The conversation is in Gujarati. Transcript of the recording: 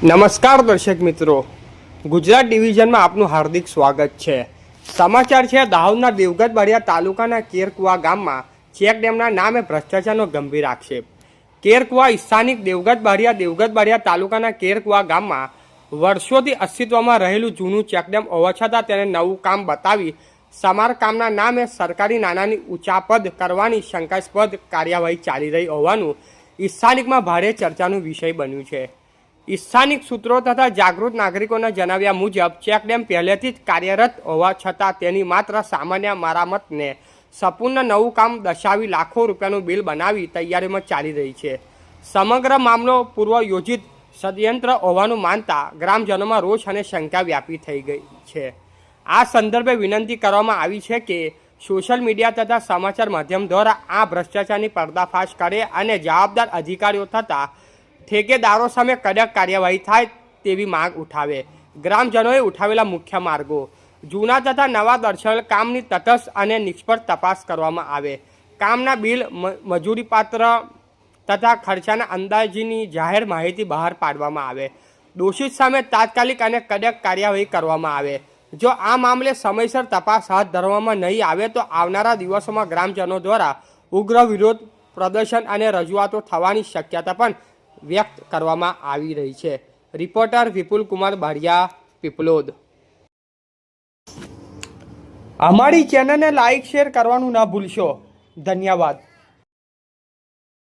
નમસ્કાર દર્શક મિત્રો. ગુજરાત ડિવિઝનમાં આપનું હાર્દિક સ્વાગત છે. સમાચાર છે, દાહોદના દેવગત બારિયા તાલુકાના કેરકુવા ગામમાં ચેક ડેમના નામે ભ્રષ્ટાચારનો ગંભીર આક્ષેપ. કેરકુવા સ્થાનિક દેવગત બારિયા દેવગત બારિયા તાલુકાના કેરકુવા ગામમાં વર્ષોથી અસ્તિત્વમાં રહેલું જૂનું ચેકડેમ હોવા છતાં તેને નવું કામ બતાવી સમારકામના નામે સરકારી નાણાંની ઊંચાપદ કરવાની શંકાસ્પદ કાર્યવાહી ચાલી રહી હોવાનું સ્થાનિકમાં ભારે ચર્ચાનો વિષય બન્યું છે. સ્થાનિક સૂત્રો તથા જાગૃત નાગરિકોના જણાવ્યા મુજબ ચેકડેમ પહેલેથી જ કાર્યરત હોવા છતાં તેની માત્ર સામાન્ય મરામતને સંપૂર્ણ નવું કામ દર્શાવી લાખો રૂપિયાનું બિલ બનાવી તૈયારીમાં ચાલી રહી છે. સમગ્ર મામલો પૂર્વ યોજિત ષડયંત્ર હોવાનું માનતા ગ્રામજનોમાં રોષ અને શંકા વ્યાપી થઈ ગઈ છે. આ સંદર્ભે વિનંતી કરવામાં આવી છે કે સોશિયલ મીડિયા તથા સમાચાર માધ્યમ દ્વારા આ ભ્રષ્ટાચારની પર્દાફાશ કરે અને જવાબદાર અધિકારીઓ થતાં ઠેકેદારો સામે કડક કાર્યવાહી થાય તેવી માંગ ઉઠાવે. ગ્રામજનોએ ઉઠાવેલા મુખ્ય માર્ગો, જૂના તથા નવા દર્શાવેલ કામની તટસ્થ અને નિષ્ફળ તપાસ કરવામાં આવે. કામના બિલ મજૂરીપાત્ર તથા ખર્ચાના અંદાજીની જાહેર માહિતી બહાર પાડવામાં આવે. દોષિત સામે તાત્કાલિક અને કડક કાર્યવાહી કરવામાં આવે. જો આ મામલે સમયસર તપાસ હાથ ધરવામાં નહીં આવે તો આવનારા દિવસોમાં ગ્રામજનો દ્વારા ઉગ્ર વિરોધ, પ્રદર્શન અને રજૂઆતો થવાની શક્યતા પણ વ્યક્ત કરવામાં આવી રહી છે. રિપોર્ટર વિપુલ કુમાર બારિયા પીપલોદ અમારી ચેનલને લાઇક શેર કરવાનું ના ભૂલશો. ધન્યવાદ.